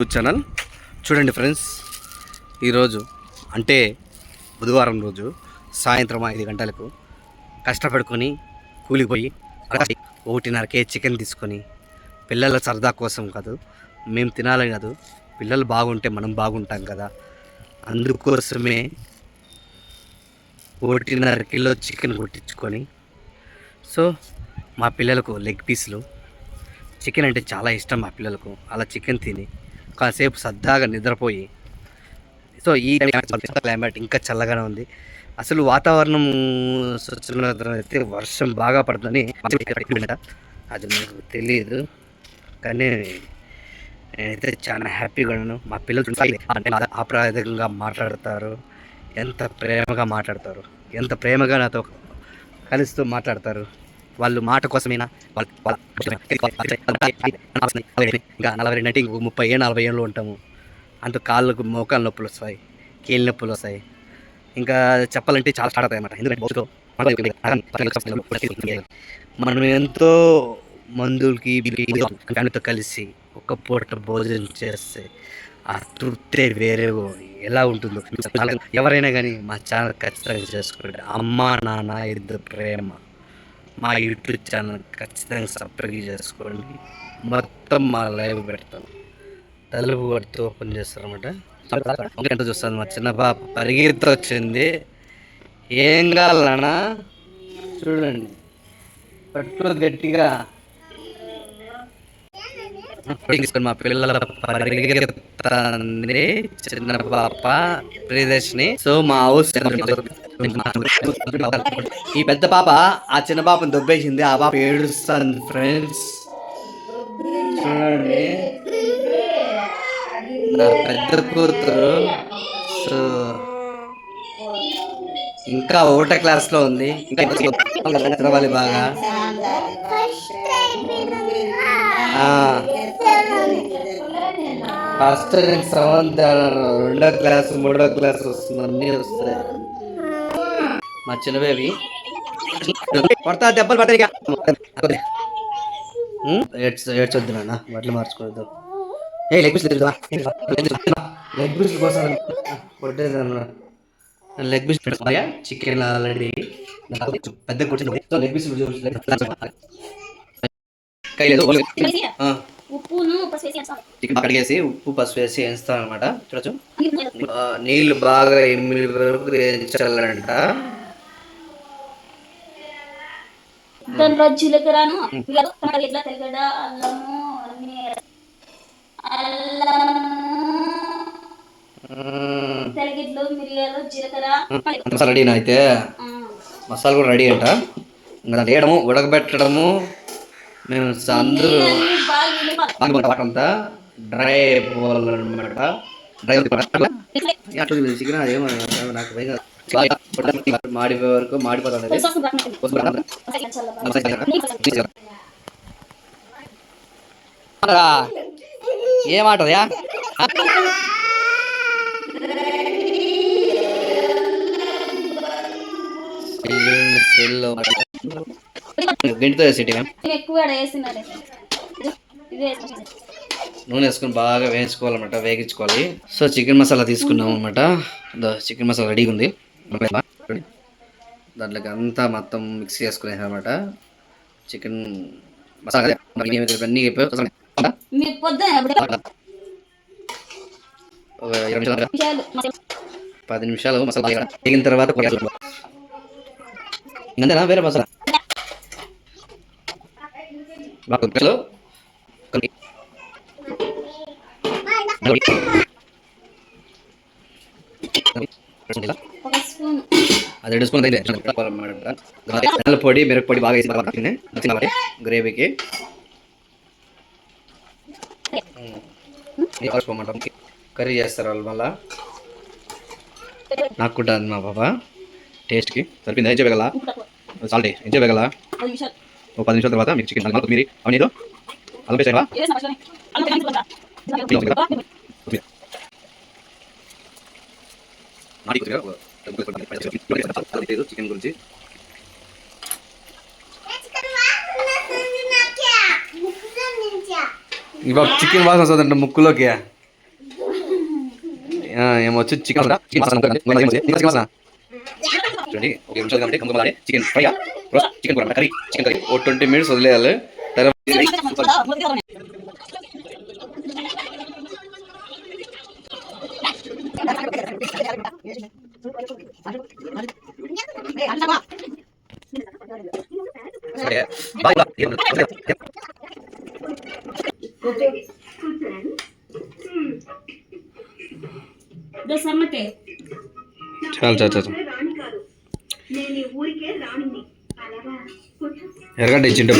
YouTube channel చూడండి friends ఈరోజు అంటే బుధవారం రోజు సాయంత్రం ఐదు గంటలకు కష్టపడుకొని కూలిపోయి ఒకటిన్నరకే చికెన్ తీసుకొని పిల్లల సరదా కోసం కాదు మేము తినాలి కాదు పిల్లలు బాగుంటే మనం బాగుంటాం కదా. అందుకోసమే ఒకటిన్నర కిలో చికెన్ కొట్టించుకొని సో మా పిల్లలకు లెగ్ పీసులు చికెన్ అంటే చాలా ఇష్టం మా పిల్లలకు అలా చికెన్ తిని కాసేపు సరదాగా నిద్రపోయి సో ఈ క్లైమేట్ ఇంకా చల్లగానే ఉంది. అసలు వాతావరణం అయితే వర్షం బాగా పడుతుందని అది నాకు తెలియదు. కానీ నేనైతే చాలా హ్యాపీగా ఉన్నాను. మా పిల్లలు అప్రాధకంగా మాట్లాడతారు. ఎంత ప్రేమగా మాట్లాడతారు. ఎంత ప్రేమగా నాతో కలుస్తూ మాట్లాడతారు. వాళ్ళు మాట కోసమేనా వాళ్ళ ఇంకా నలభై రెండు అంటే ముప్పై ఏళ్ళు నలభై ఏళ్ళు ఉంటాము. అంత కాళ్ళకు మోకాలు నొప్పులు వస్తాయి కీళ్ళ నొప్పులు వస్తాయి. ఇంకా చెప్పాలంటే చాలా స్టార్ట్ అవుతాయి అన్నమాట. ఎందుకంటే మనం ఎంతో మందులకి ఫ్యామిలీతో కలిసి ఒక పూట భోజనం చేస్తే ఆ తృప్తే వేరే ఎలా ఉంటుందో. ఎవరైనా కానీ మా ఛానల్ ఖచ్చితంగా చేసుకోండి. అమ్మ నాన్న ఇద్దరు ప్రేమ. మా యూట్యూబ్ ఛానల్ ఖచ్చితంగా సబ్స్క్రైబ్ చేసుకోండి. మొత్తం మా లైవ్ పెడతాను తలుపు కొడుతూ ఓపెన్ చేస్తారన్నమాట. ఎంత చూస్తాను మా చిన్న పాప పరిగెత్తి వచ్చింది. ఏం కావాలన్నా? చూడండి. పట్టు గట్టిగా. తీసుకొని మా పిల్లల పరిగెత్తంది చిన్న పాప. ప్రియదర్శిని. సో మా హౌస్ ఈ పెద్ద పాప ఆ చిన్న పాపను దొబ్బేసింది. ఆ పాప ఏడుస్తుంది ఫ్రెండ్స్ చూడండి. నా పెద్ద కూతురు. సో ఇంకా ఒకట క్లాస్లో ఉంది. ఇంకా చదవాలి బాగా. ఫస్ట్ సెవెంత్ రెండో క్లాస్ మూడో క్లాస్ వస్తుంది. అన్నీ వస్తాయి. మా చిన్న బేబీ కొడతా దెబ్బలు పడతాయి ఏడ్చొద్దు నాన్న. బట్టలు మార్చుకోవద్దు. ఏ లెగ్ పీస్ లేదు లెగ్ పీస్ కోసం కొట్టేదన్న లెగ్ పీస్ పెడతాయా చికెన్ ఆల్రెడీ. పెద్ద కూర్చొని లెగ్ పీస్ కై లేదు. ఉప్పును చికెన్ కడిగేసి ఉప్పు పసుపు వేసి వేస్తాను అనమాట చూడచ్చు నీళ్ళు బాగా ఎనిమిది వరకు వేయించాలంట దాంట్లో జీలకర్రను ఇలా అల్లము మిరియాలు జీలకర్ర. మసాలా రెడీనా అయితే. మసాలా కూడా రెడీ అంట. ఇంకా వేయడము ఉడకబెట్టడము. మేము అందరూ అంతా డ్రై అయిపోవాలన్నమాట డ్రై చికెన్ అదేమో నాకు. మాడిపోయే వరకు మాడిపోతుంది అది. ఏమాటదయా గంటితో వేసేటి నూనె వేసుకొని బాగా వేయించుకోవాలన్నమాట వేగించుకోవాలి సో చికెన్ మసాలా తీసుకున్నాం అనమాట చికెన్ మసాలా రెడీగా ఉంది దాంట్లోకి అంతా మొత్తం మిక్స్ చేసుకునేది అనమాట చికెన్ మసాలా అన్నీ పది నిమిషాలు మసాలా వేగిన తర్వాత. ఇంకంతేనా వేరే మసాలా ఉడకలు, కొన్ని. ఒక స్పూన్ అది రెండు స్పూన్ అయితే ధనియాల పొడి మిరప పొడి బాగా వేసి బాగా కలిపింది. నచ్చింది కాబట్టి గ్రేవీకి ఇది కలుపుకోమంటాం కర్రీ చేస్తారు వాళ్ళు మళ్ళా నాకు కూడా అది మా పాప టేస్ట్కి సరిపోయింది ఏం చేయగల ఉప్పు తక్కువ సాల్ట్ ఏం చేయగల పది నిమిషాలు ఒక పది నిమిషాల తర్వాత మీకు చికెన్ అల్లం మీరు అవన్నీ ఏదో అల్లం పేస్ట్ వేయవా? వేసిన మసాలా అల్లం వేయించుకుంటా. కొత్తిమీర. నాటి కొద్దిగా ఒక లేదు చికెన్ గురించి ఇవాళ చికెన్ వాసన వస్తుందంట ముక్కులోకి. ఆ, ఏమొచ్చు చికెన్ చూడండి ఒక నిమిషాలు కాబట్టి కంగుమలాడే చికెన్ ఫ్రై చికెన్ కూర కర్రీ చికెన్ కర్రీ. ఓ ట్వంటీ మినిట్స్ వదిలేయాలి. తర్వాత సరే, బాగా ఇలా, ఇలా, ఇలా. సమ్మటే చాలు చాలు చాలు. ఎరగడ్డ ఇచ్చింటే